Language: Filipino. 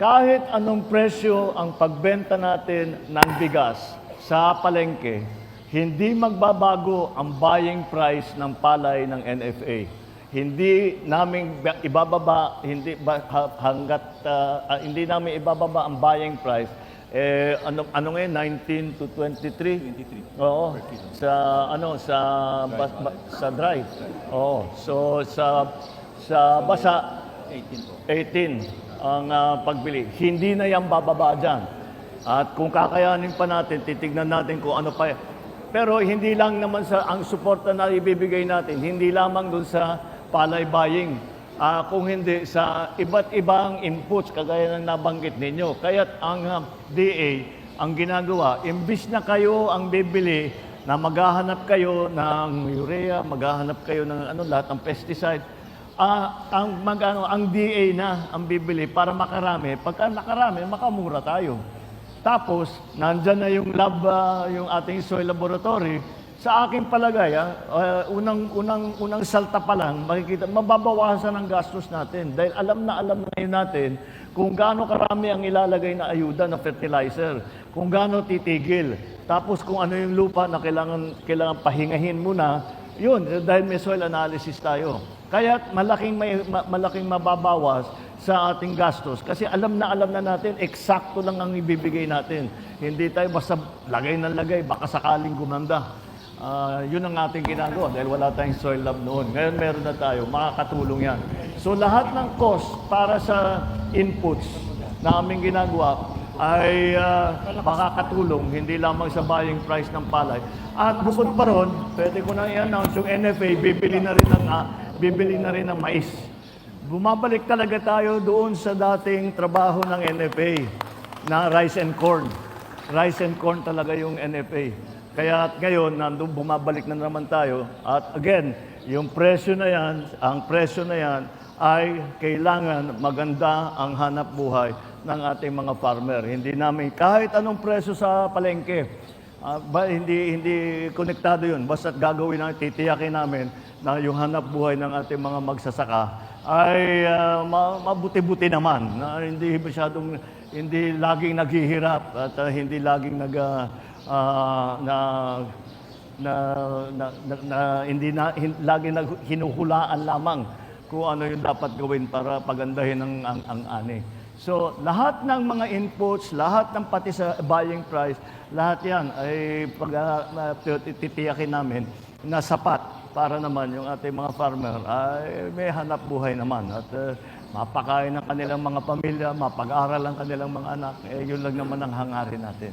kahit anong presyo ang pagbenta natin ng bigas sa palengke, hindi magbabago ang buying price ng palay ng NFA. Hindi namin ba- ibababa, hindi ba, ha- hanggat ah, hindi namin ibababa ang buying price. Eh ano ano ngayon 19 to 23? 23. Oo. Sa ano sa bas- ba- sa dry. Oo. So sa sa basa 18 ang ah, pagbili. Hindi na yan bababa dyan. At kung kakayanin pa natin, titignan natin kung ano pa. Pero hindi lang naman sa ang suporta na ibibigay natin, hindi lamang dun sa palay buying. Ah, kung hindi sa iba't ibang inputs kagaya ng nabanggit ninyo. Kaya't ang ah, DA ang ginagawa, imbis na kayo ang bibili na maghahanap kayo ng urea, maghahanap kayo ng ano lahat ng pesticide, Ah, ang magano ang DA na ang bibili para makarami. Pagka nakarami, makamura tayo. Tapos, nandyan na yung lab, ah, yung ating soil laboratory. Sa aking palagay, ah, unang, unang, unang salta pa lang, makikita, mababawasan ang gastos natin. Dahil alam na alam na natin kung gaano karami ang ilalagay na ayuda na fertilizer, kung gaano titigil. Tapos kung ano yung lupa na kailangan, kailangan pahingahin muna, yun, dahil may soil analysis tayo. Kaya malaking, may, ma- malaking mababawas sa ating gastos. Kasi alam na alam na natin, eksakto lang ang ibibigay natin. Hindi tayo basta lagay ng lagay, baka sakaling gumanda. Ah, yun ang ating ginagawa dahil wala tayong soil lab noon. Ngayon meron na tayo, makakatulong yan. So lahat ng cost para sa inputs na aming ginagawa ay ah, makakatulong hindi lamang sa buying price ng palay. At bukod pa ron, pwede ko na i-announce yung NFA, bibili na rin ng, ah, bibili na rin ng mais. Bumabalik talaga tayo doon sa dating trabaho ng NFA na rice and corn. Rice and corn talaga yung NFA. Kaya at ngayon, nandun, bumabalik na naman tayo. At again, yung presyo na yan, ang presyo na yan ay kailangan maganda ang hanap buhay ng ating mga farmer. Hindi namin, kahit anong presyo sa palengke, ba, hindi hindi konektado 'yun. Basta gagawin namin, titiyakin namin na yung hanap buhay ng ating mga magsasaka ay ma- mabuti-buti naman. Na hindi masyadong hindi laging naghihirap at ah, hindi laging nag ah, na na, na, na, na- hindi na hin, lagi nag hinuhulaan lamang kung ano yung dapat gawin para pagandahin ang, ang, ang ani. So, lahat ng mga inputs, lahat ng pati sa buying price, lahat yan ay pag, uh, titiyakin namin na sapat para naman yung ating mga farmer ay may hanap buhay naman at uh, mapakain ng kanilang mga pamilya, mapag-aral ang kanilang mga anak, eh yun lang naman ang hangarin natin.